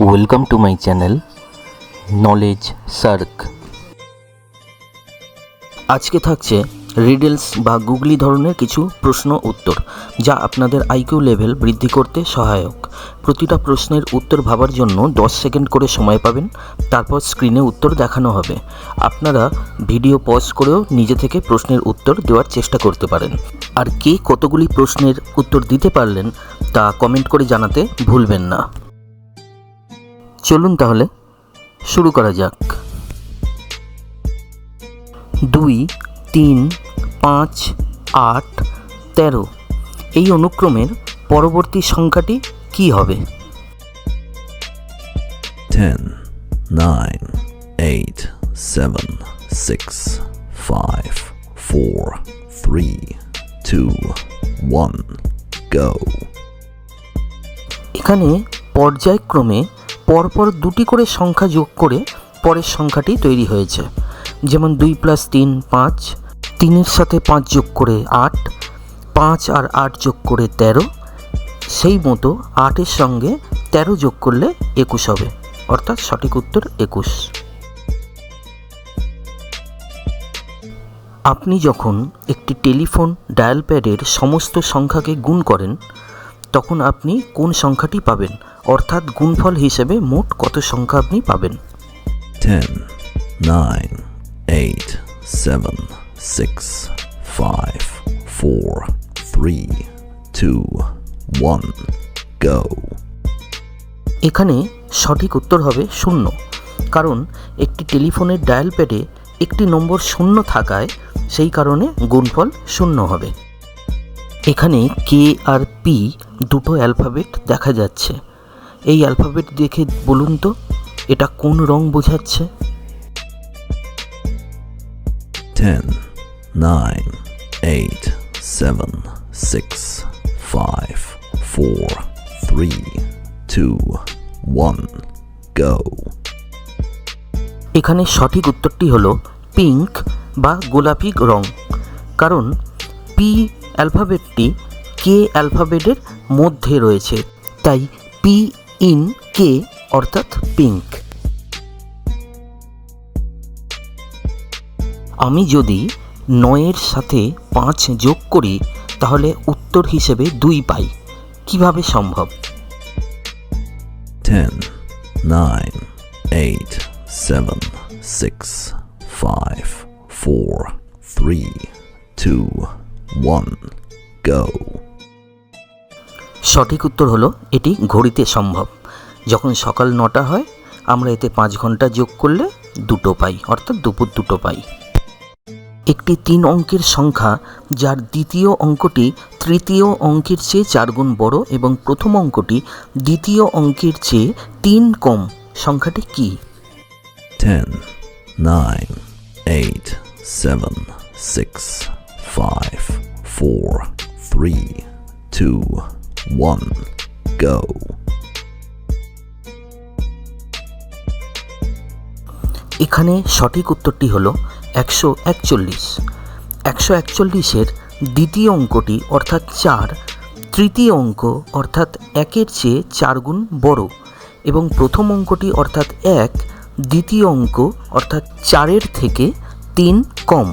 Welcome to my channel knowledge shark আজকে থাকছে riddles বা গুগলি ধরনের কিছু প্রশ্ন উত্তর, যা আপনাদের আইকিউ লেভেল বৃদ্ধি করতে সহায়ক। প্রতিটা প্রশ্নের উত্তর ভাবার জন্য 10 সেকেন্ড করে সময় পাবেন, তারপর স্ক্রিনে উত্তর দেখানো হবে। আপনারা ভিডিও পজ করেও নিজে থেকে প্রশ্নের উত্তর দেওয়ার চেষ্টা করতে পারেন। আর কে কতগুলি প্রশ্নের উত্তর দিতে পারলেন, তা কমেন্ট করে জানাতে ভুলবেন না। চলুন তাহলে শুরু করা যাক। দুই তিন পাঁচ আট তেরো। এই অনুক্রমের পরবর্তী সংখ্যাটি কি হবে? 10, 9, 8, 7, 6, 5, 4, 3, 2, 1, go. এখানে পর্যায়ক্রমে পরপর দুটি করে সংখ্যা যোগ করে পরের সংখ্যাটি তৈরি হয়েছে। যেমন দুই প্লাস তিন, পাঁচ। তিনের সাথে পাঁচ যোগ করে আট। পাঁচ আর আট যোগ করে তেরো। সেই মতো আটের সঙ্গে তেরো যোগ করলে একুশ হবে। অর্থাৎ সঠিক উত্তর একুশ। আপনি যখন একটি টেলিফোন ডায়াল প্যাডের সমস্ত সংখ্যাকে গুণ করেন, তখন আপনি কোন সংখ্যাটি পাবেন? অর্থাৎ গুণফল হিসেবে মোট কত সংখ্যা আপনি পাবেন? 10, 9, 8, 7, 6, 5, 4, 3, 2, 1, go. এখানে সঠিক উত্তর হবে শূন্য কারণ একটি টেলিফোনের ডায়াল প্যাডে একটি নম্বর শূন্য থাকায় সেই কারণে গুণফল শূন্য হবে। এখানে কে আর পি দুটো অ্যালফাবেট দেখা যাচ্ছে। এই অ্যালফাবেট দেখে বলুন তো এটা কোন রং বোঝাচ্ছে 10, 9, 8, 7, 6, 5, 4, 3, 2, 1, go. এখানে সঠিক উত্তরটি হলো পিঙ্ক বা গোলাপি রং কারণ পি অ্যালফাবেটটি কে অ্যালফাবেটের মধ্যে রয়েছে তাই পি ইন কে অর্থাৎ পিঙ্ক। আমি যদি নয়ের সাথে পাঁচ যোগ করি তাহলে উত্তর হিসেবে দুই পাই। কীভাবে সম্ভব? 10, 9, 8, 7, 6, 5, 4, 3, 2, 1, go. সঠিক উত্তর হলো এটি ঘড়িতে সম্ভব। যখন সকাল নটা হয় আমরা এতে পাঁচ ঘণ্টা যোগ করলে দুটো পাই অর্থাৎ দুপুর দুটো পাই। একটি তিন অঙ্কের সংখ্যা যার দ্বিতীয় অঙ্কটি তৃতীয় অঙ্কের চেয়ে চার গুণ বড় এবং প্রথম অঙ্কটি দ্বিতীয় অঙ্কের চেয়ে তিন কম। সংখ্যাটি কি? 10, 9, 8, 7, 6, 5, 4, 3, 2, 1, go. এখানে সঠিক উত্তরটি হলো একশো একচল্লিশ একশো একচল্লিশের দ্বিতীয় অঙ্কটি অর্থাৎ চার তৃতীয় অঙ্ক অর্থাৎ একের চেয়ে চার গুণ বড় এবং প্রথম অঙ্কটি অর্থাৎ এক দ্বিতীয় অঙ্ক অর্থাৎ চারের থেকে তিন কম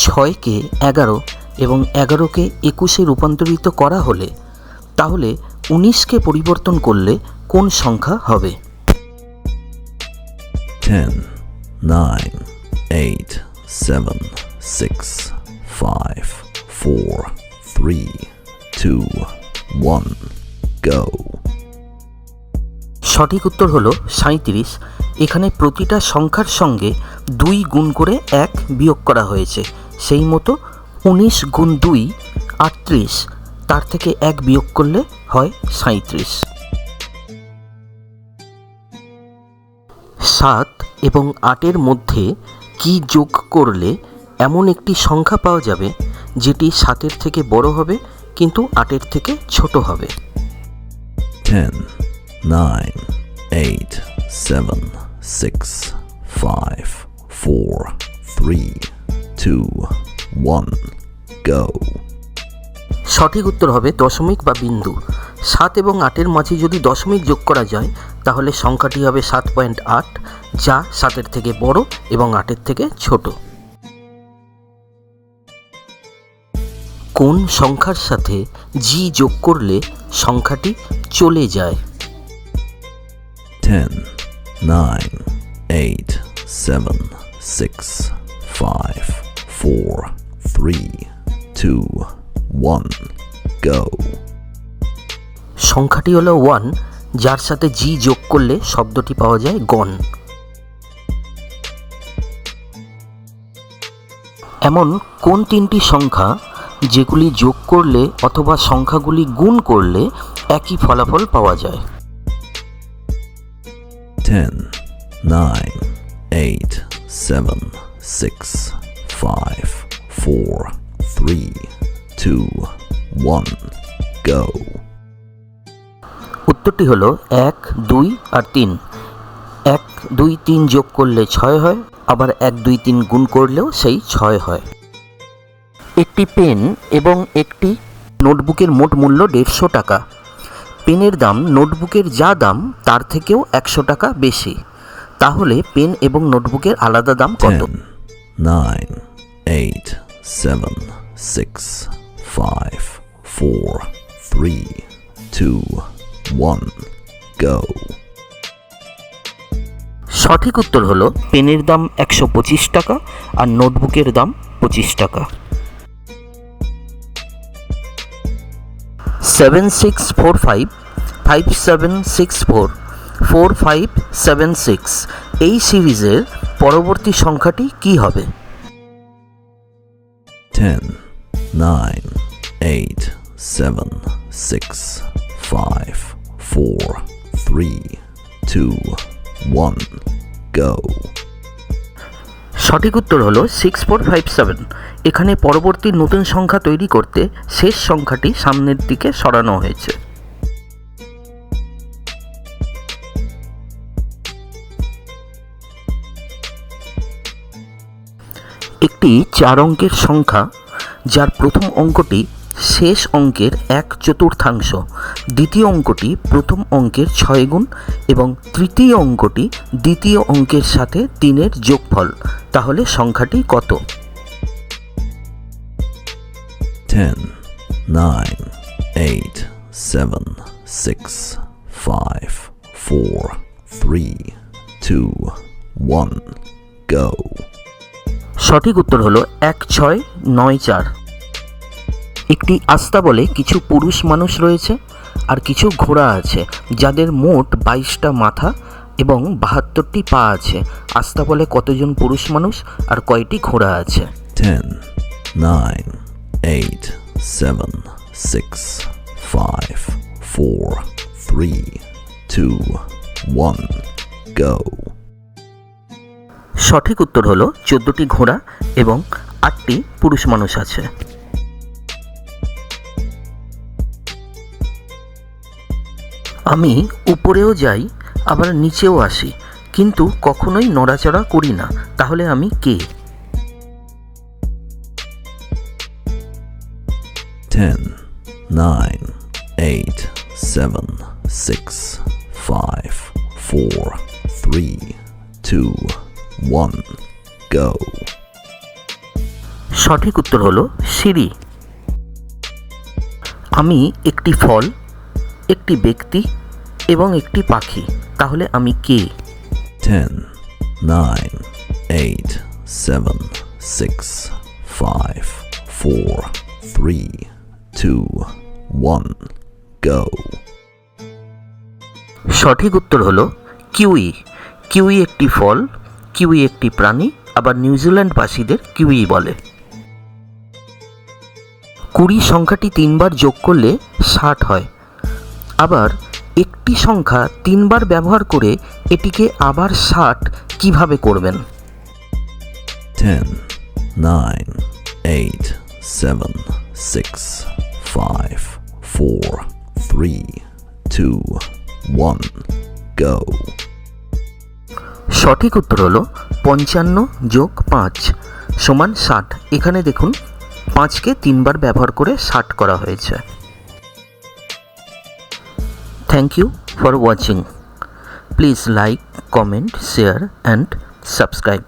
ছয়কে এগারো এবং এগারোকে একুশে রূপান্তরিত করা হলে তাহলে উনিশকে পরিবর্তন করলে কোন সংখ্যা হবে? 10, 9, 8, 7, 6, 5, 4, 3, 2, 1, go. সঠিক উত্তর হলো সাঁইত্রিশ। এখানে প্রতিটা সংখ্যার সঙ্গে দুই গুণ করে এক বিয়োগ করা হয়েছে। সেই মতো উনিশ গুণ দুই আটত্রিশ। তার থেকে এক বিয়োগ করলে হয় সাঁইত্রিশ। সাত এবং আটের মধ্যে কি যোগ করলে এমন একটি সংখ্যা পাওয়া যাবে যেটি সাতের থেকে বড় হবে কিন্তু আটের থেকে ছোট হবে? 10, 9, 8, 7, 6, 5, 4, 3, 2, 1, go. সঠিক উত্তর হবে দশমিক বা বিন্দু। সাত এবং আটের মাঝে যদি দশমিক যোগ করা যায় তাহলে সংখ্যাটি হবে সাত পয়েন্ট আট যা সাতের থেকে বড় এবং আটের থেকে ছোট। কোন সংখ্যার সাথে জি যোগ করলে সংখ্যাটি চলে যায়? 10, 9, 8, 7, 6, 5, 4, 3, 2, 1, go. সংখ্যাটি হলো ওয়ান যার সাথে জি যোগ করলে শব্দটি পাওয়া যায় গণ এমন কোন তিনটি সংখ্যা যেগুলি যোগ করলে অথবা সংখ্যাগুলি গুণ করলে একই ফলাফল পাওয়া যায় 10, 9, 8, 7, 6, 5, 4, 3, 2, 1, go. উত্তরটি হলো এক দুই আর তিন। এক দুই তিন যোগ করলে ছয় হয় আবার এক দুই তিন গুণ করলেও সেই ছয় হয়। একটি পেন এবং একটি নোটবুকের মোট মূল্য দেড়শো টাকা। পেনের দাম নোটবুকের যা দাম তার থেকেও একশো টাকা বেশি। তাহলে পেন এবং নোটবুকের আলাদা দাম কত? 10, 9, 8, 7, 6, 5, 4, 3, 2, 1, go. সঠিক উত্তর হলো পেনের দাম একশো পঁচিশ টাকা আর নোটবুকের দাম পঁচিশ টাকা seven six four five five seven six four four five seven six এই সিরিজের পরবর্তী সংখ্যাটি কি হবে 10, 9, 8, 7, 6, 5, 4, 3, 2, 1, go. সঠিক উত্তর হলো সিক্স ফোর ফাইভ সেভেন এখানে পরবর্তী নতুন সংখ্যা তৈরি করতে শেষ সংখ্যাটি সামনের দিকে সরানো হয়েছে একটি চার অঙ্কের সংখ্যা যার প্রথম অঙ্কটি শেষ অঙ্কের এক চতুর্থাংশ দ্বিতীয় অঙ্কটি প্রথম অঙ্কের ছয় গুণ এবং তৃতীয় অঙ্কটি দ্বিতীয় অঙ্কের সাথে তিনের যোগফল তাহলে সংখ্যাটি কত 10, 9, 8, 7, 6, 5, 4, 3, 2, 1, go. সঠিক উত্তর হলো এক ছয় নয় চার। একটি আস্তাবলে কিছু পুরুষ মানুষ রয়েছে আর কিছু ঘোড়া আছে যাদের মোট বাইশটা মাথা এবং বাহাত্তরটি পা আছে। আস্তাবলে কতজন পুরুষ মানুষ আর কয়টি ঘোড়া আছে? 10, 9, 8, 7, 6, 5, 4, 3, 2, 1, go. সঠিক উত্তর হলো চোদ্দটি ঘোড়া এবং আটটি পুরুষ মানুষ আছে। আমি উপরেও যাই আবার নিচেও আসি কিন্তু কখনোই নড়াচড়া করি না। তাহলে আমি কে? 10, 9, 8, 7, 6, 5, 4, 3, 2, 1, go. সঠিক উত্তর হলো সিঁড়ি। আমি একটি ফল একটি ব্যক্তি এবং একটি পাখি। তাহলে আমি কে? Ten nine eight seven six five four three two one go সঠিক উত্তর হলো কিউই। কিউই একটি ফল কিউই একটি প্রাণী আবার নিউজিল্যান্ডবাসীদের কিউই বলে। কুড়ি সংখ্যাটি তিনবার যোগ করলে ষাট হয়। আবার একটি সংখ্যা তিনবার ব্যবহার করে এটিকে আবার ষাট কীভাবে করবেন? 10, 9, 8, 7, 6, 5, 4, 3, 2, 1, go. সঠিক উত্তর হলো পঞ্চান্ন যোগ পাঁচ সমান ষাট। এখানে দেখুন, পাঁচকে তিনবার ব্যবহার করে ষাট করা হয়েছে। Thank you for watching please like comment share and subscribe